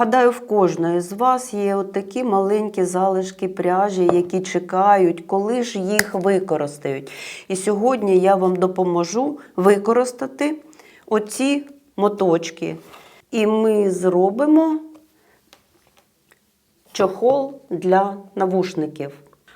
Гадаю, в кожної з вас є от такі маленькі залишки пряжі, які чекають, коли ж їх використають. І сьогодні я вам допоможу використати оці моточки. І ми зробимо чохол для навушників.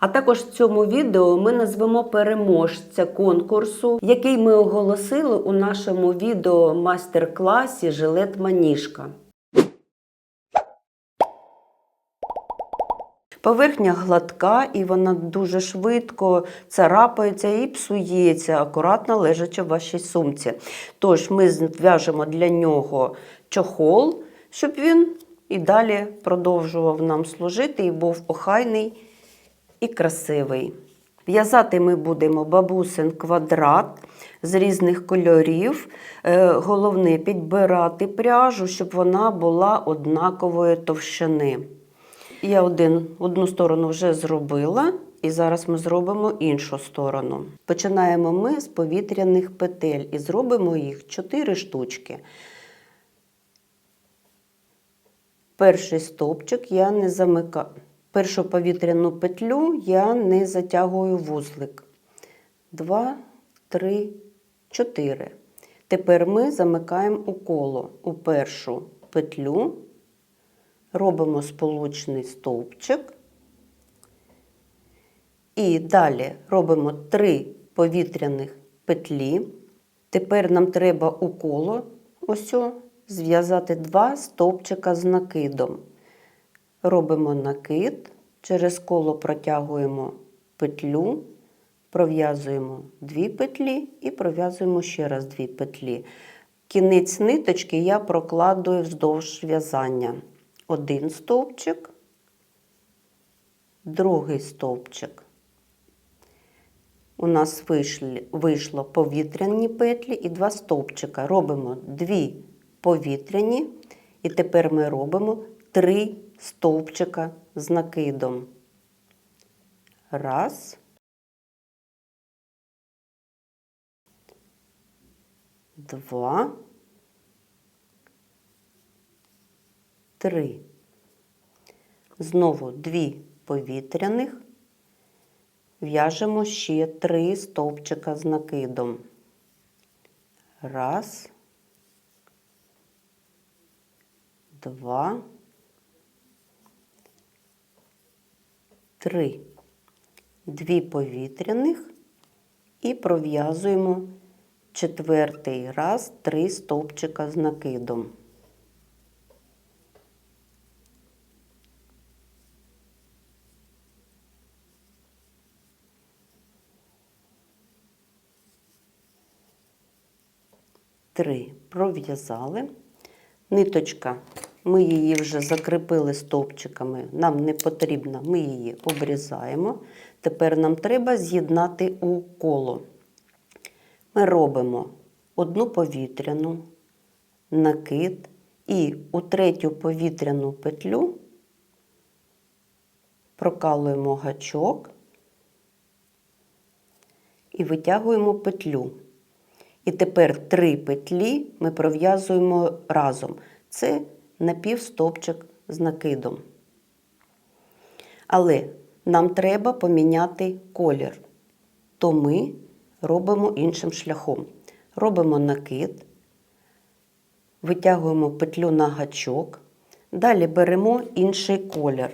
А також в цьому відео ми назвемо переможця конкурсу, який ми оголосили у нашому відео майстер-класі Жилет Маніжка. Поверхня гладка і вона дуже швидко царапається і псується, акуратно лежачи в вашій сумці. Тож ми зв'яжемо для нього чохол, щоб він і далі продовжував нам служити і був охайний і красивий. В'язати ми будемо бабусин квадрат з різних кольорів. Е, Головне підбирати пряжу, щоб вона була однакової товщини. Я один, одну сторону вже зробила, і зараз ми зробимо іншу сторону. Починаємо ми з повітряних петель і зробимо їх 4 штучки. Перший стовпчик я не замикаю. Першу повітряну петлю я не затягую вузлик. Два, три, чотири. Тепер ми замикаємо у коло у першу петлю, робимо сполучний стовпчик. І далі робимо три повітряних петлі. Тепер нам треба у коло ось зв'язати два стовпчика з накидом. Робимо накид, через коло протягуємо петлю, пров'язуємо дві петлі і пров'язуємо ще раз дві петлі. Кінець ниточки я прокладую вздовж в'язання. Один стовпчик, другий стовпчик. У нас вийшло повітряні петлі і два стовпчика. Робимо дві повітряні, і тепер ми робимо три стовпчика з накидом. Раз. Два. Три. Знову дві повітряних. В'яжемо ще три стовпчика з накидом. Раз. Два. Три. Дві повітряних і пров'язуємо четвертий раз три стовпчика з накидом. Три пров'язали. Ниточка, ми її вже закріпили стовпчиками, нам не потрібно, ми її обрізаємо. Тепер нам треба з'єднати у коло. Ми робимо одну повітряну, накид і у третю повітряну петлю прокалуємо гачок і витягуємо петлю. І тепер три петлі ми пров'язуємо разом. Це напівстопчик з накидом. Але нам треба поміняти колір, то ми робимо іншим шляхом. Робимо накид, витягуємо петлю на гачок, далі беремо інший колір.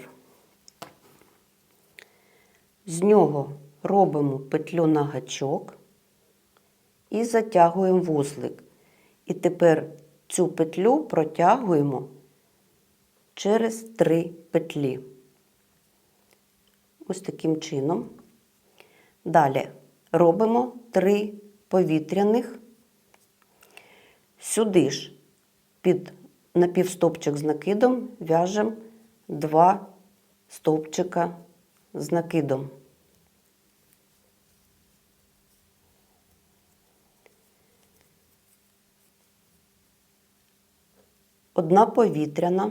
З нього робимо петлю на гачок і затягуємо вузлик. І тепер цю петлю протягуємо через три петлі. Ось таким чином. Далі робимо три повітряних. Сюди ж під напівстопчик з накидом в'яжемо два стовпчика з накидом. Одна повітряна,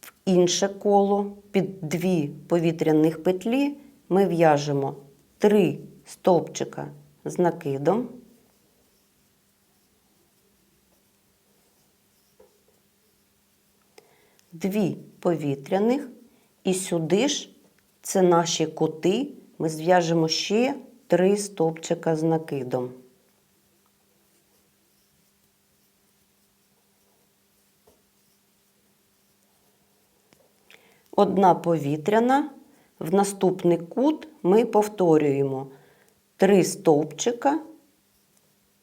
в інше коло під дві повітряних петлі ми в'яжемо три стовпчика з накидом. дві повітряних, і сюди ж це наші кути. Ми зв'яжемо ще три стовпчика з накидом. Одна повітряна. В наступний кут ми повторюємо три стовпчика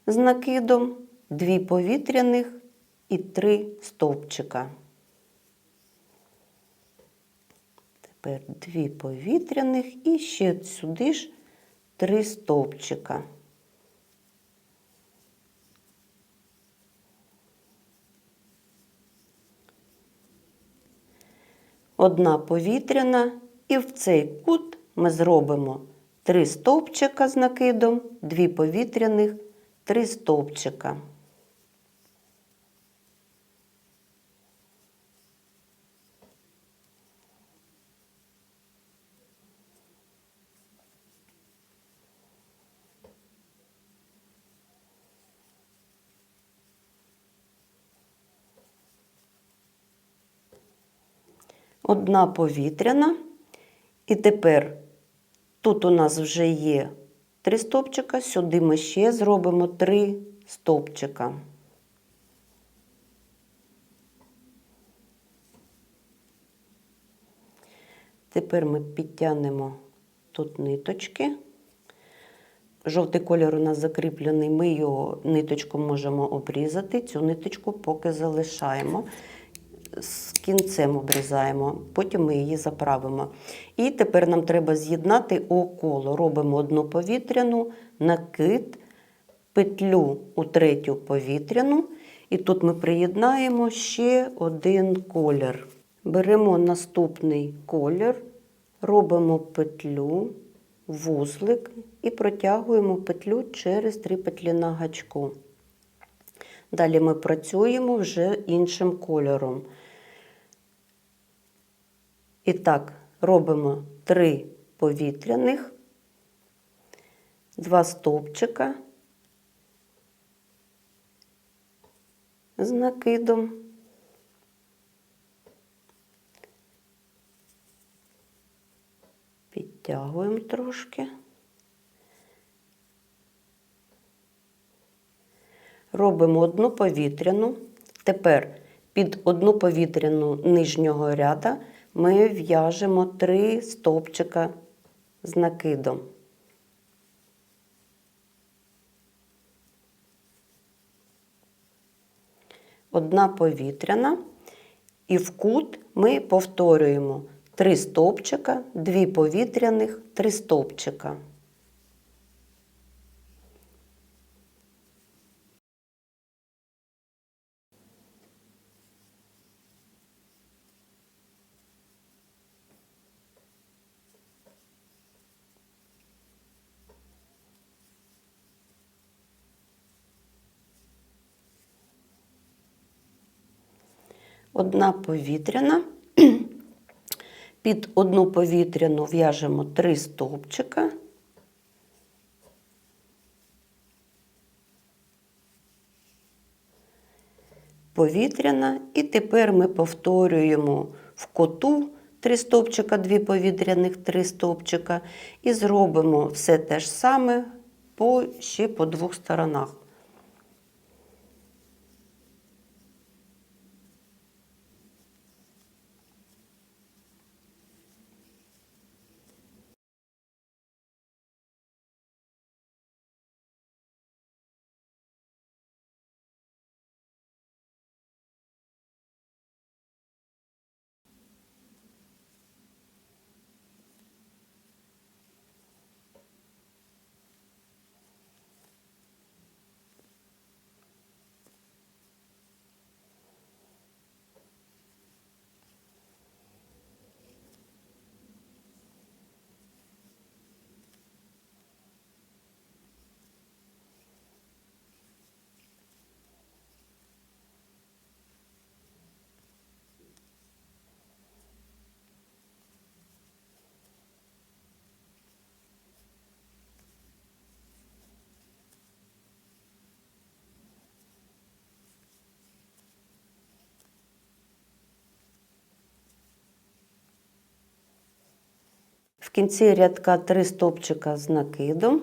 з накидом, дві повітряних і три стовпчика. Тепер дві повітряних і ще сюди ж три стовпчика. Одна повітряна, і в цей кут ми зробимо три стовпчика з накидом, дві повітряних, три стовпчика. Одна повітряна. І тепер тут у нас вже є три стовпчика, сюди ми ще зробимо три стовпчика. Тепер ми підтягнемо тут ниточки. Жовтий кольор у нас закріплений, ми його ниточку можемо обрізати, цю ниточку поки залишаємо з кінцем обрізаємо, потім ми її заправимо. І тепер нам треба з'єднати около. Робимо одну повітряну, накид, петлю у третю повітряну. І тут ми приєднаємо ще один колір. Беремо наступний колір, робимо петлю, вузлик і протягуємо петлю через три петлі на гачку. Далі ми працюємо вже іншим кольором. І так, робимо три повітряних, два стовпчика з накидом. Підтягуємо трошки. Робимо одну повітряну. Тепер під одну повітряну нижнього ряда ми в'яжемо три стовпчика з накидом. Одна повітряна, і в кут ми повторюємо три стовпчика, дві повітряних, три стовпчика. Одна повітряна. Під одну повітряну в'яжемо три стовпчика. Повітряна. І тепер ми повторюємо в коту три стовпчика, дві повітряних, три стовпчика. І зробимо все те ж саме по, ще по двох сторонах. В кінці рядка 3 стовпчика з накидом.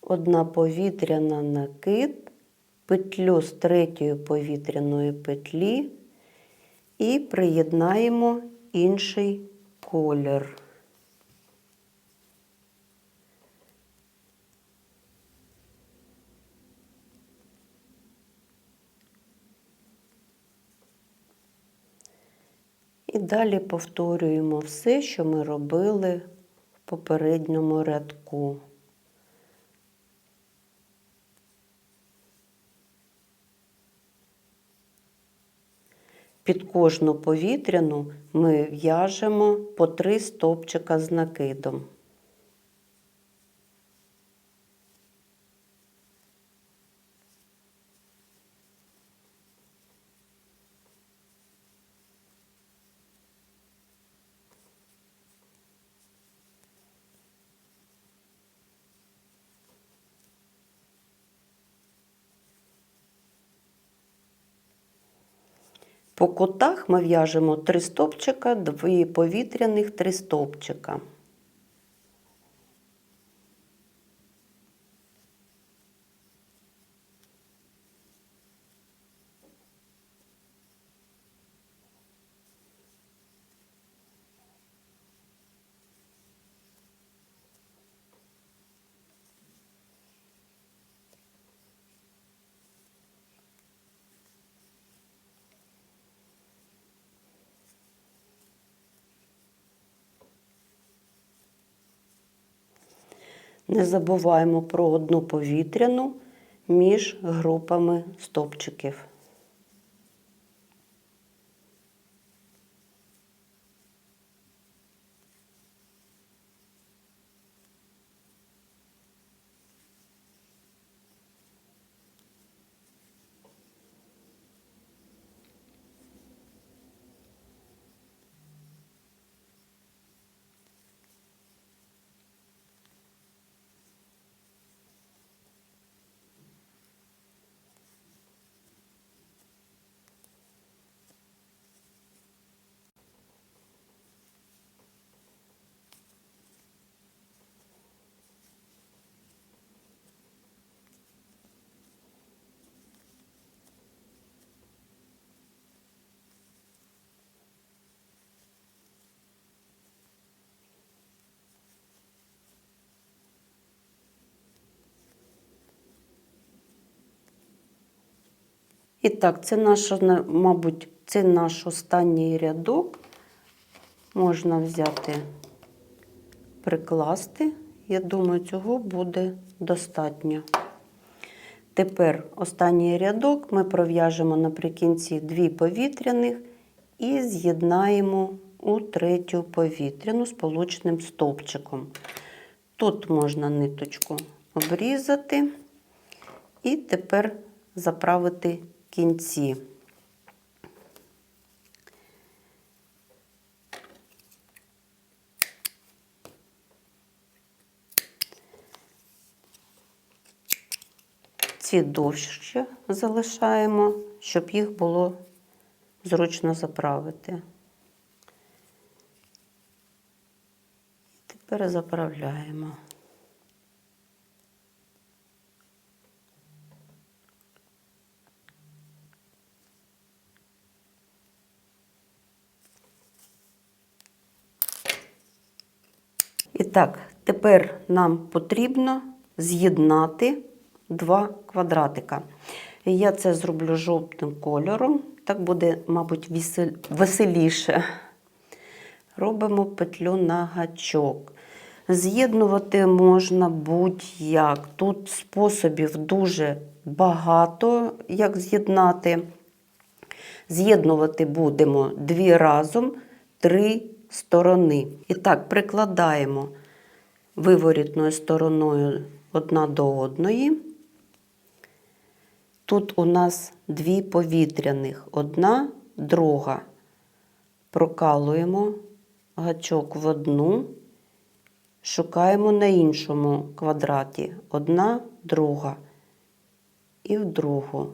Одна повітряна накид, петлю з третьої повітряної петлі і приєднаємо інший колір. Далі повторюємо все, що ми робили в попередньому рядку. Під кожну повітряну ми в'яжемо по три стовпчика з накидом. По кутах ми в'яжемо три стовпчика, дві повітряних, три стовпчика. Не забуваємо про одну повітряну між групами стовпчиків. І так, це наш, мабуть, це наш останній рядок. Можна взяти, прикласти. Я думаю, цього буде достатньо. Тепер останній рядок ми пров'яжемо наприкінці дві повітряних і з'єднаємо у третю повітряну сполучним стовпчиком. Тут можна ниточку обрізати і тепер заправити кінці. Ці довше залишаємо, щоб їх було зручно заправити. Тепер заправляємо. Так, тепер нам потрібно з'єднати два квадратика. Я це зроблю жовтим кольором, так буде, мабуть, веселіше. Робимо петлю на гачок. З'єднувати можна будь-як. Тут способів дуже багато, як з'єднати. З'єднувати будемо дві разом, три сторони. І так, прикладаємо виворітною стороною одна до одної. Тут у нас дві повітряних, одна, друга. Прокалуємо гачок в одну, шукаємо на іншому квадраті одна, друга. і в другу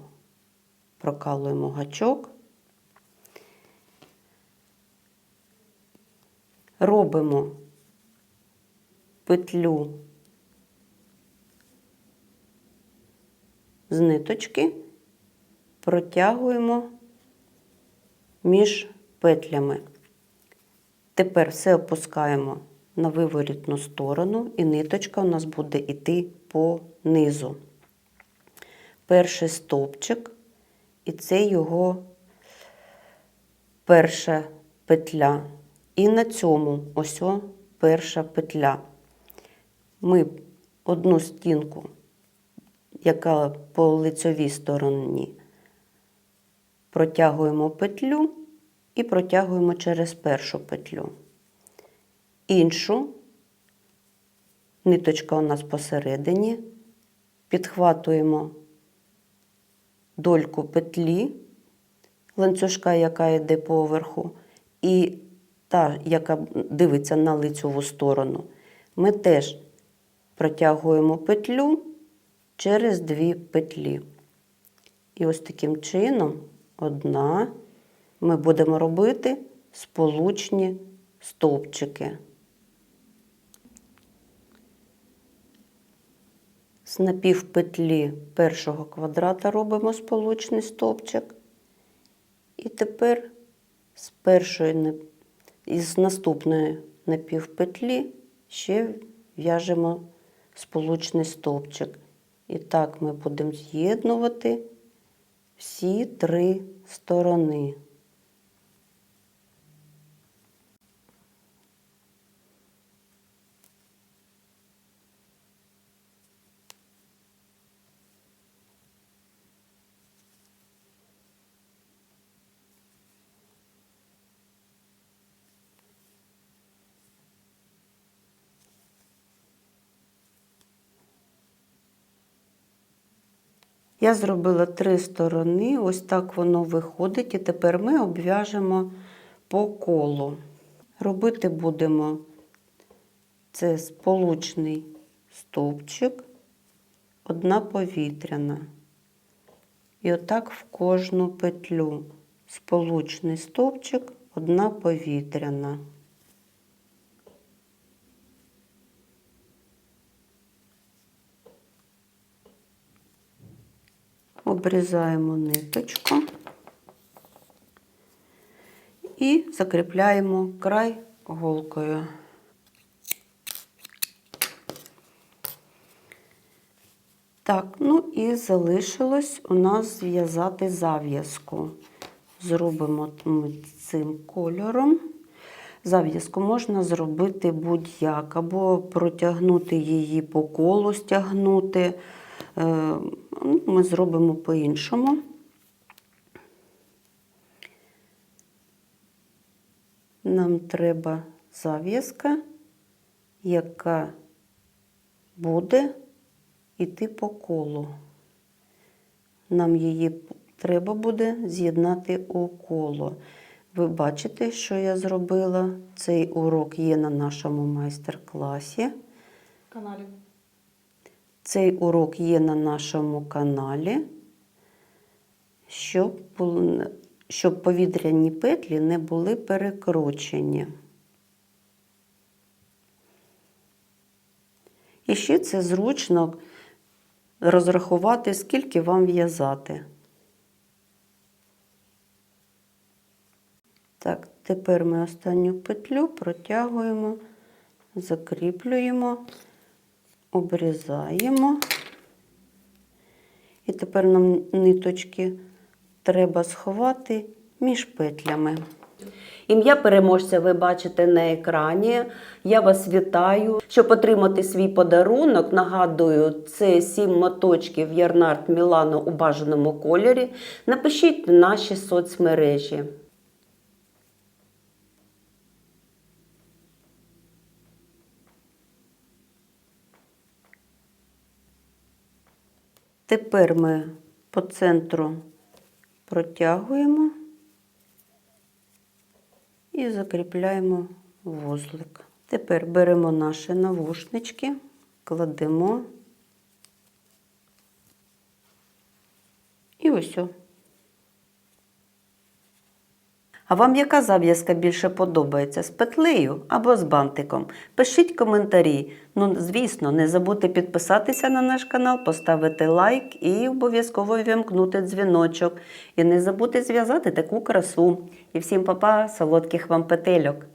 прокалуємо гачок. Робимо петлю з ниточки, протягуємо між петлями. Тепер все опускаємо на виворітну сторону, і ниточка у нас буде йти по низу. Перший стовпчик, і це його перша петля. І на цьому ось перша петля. Ми одну стінку, яка по лицьовій стороні, протягуємо петлю і протягуємо через першу петлю. Іншу ниточка у нас посередині, підхватуємо дольку петлі, ланцюжка, яка йде поверху, і та, яка дивиться на лицьову сторону, ми теж протягуємо петлю через дві петлі. І ось таким чином одна ми будемо робити сполучні стовпчики. З напівпетлі першого квадрата робимо сполучний стовпчик. І тепер з першої із наступної напівпетлі ще в'яжемо сполучний стовпчик. І так ми будемо з'єднувати всі три сторони. Я зробила три сторони, ось так воно виходить, і тепер ми обв'яжемо по колу. Робити будемо це сполучний стовпчик, одна повітряна. І отак в кожну петлю. Сполучний стовпчик, одна повітряна. Обрізаємо ниточку і закріпляємо край голкою. Так, ну і залишилось у нас зв'язати зав'язку. Зробимо цим кольором. Зав'язку можна зробити будь-як, або протягнути її по колу, стягнути. Е, ну, Ми зробимо по-іншому. Нам треба зав'язка, яка буде йти по колу. Нам її треба буде з'єднати у коло. Ви бачите, що я зробила. Цей урок є на нашому майстер-класі. каналі. Цей урок є на нашому каналі, щоб, щоб повітряні петлі не були перекручені. І ще це зручно розрахувати, скільки вам в'язати. Так, тепер ми останню петлю протягуємо, закріплюємо, обрізаємо. І тепер нам ниточки треба сховати між петлями. Ім'я переможця ви бачите на екрані. Я вас вітаю. Щоб отримати свій подарунок, нагадую, це 7 моточків Ярнард Мілано у бажаному кольорі. Напишіть наші соцмережі. Тепер ми по центру протягуємо і закріпляємо вузлик. Тепер беремо наші навушнички, кладемо І ось. А вам яка зав'язка більше подобається з петлею або з бантиком? Пишіть коментарі. Ну, звісно, не забудьте підписатися на наш канал, поставити лайк і обов'язково вімкнути дзвіночок. І не забудьте зв'язати таку красу. І всім па-па, солодких вам петельок!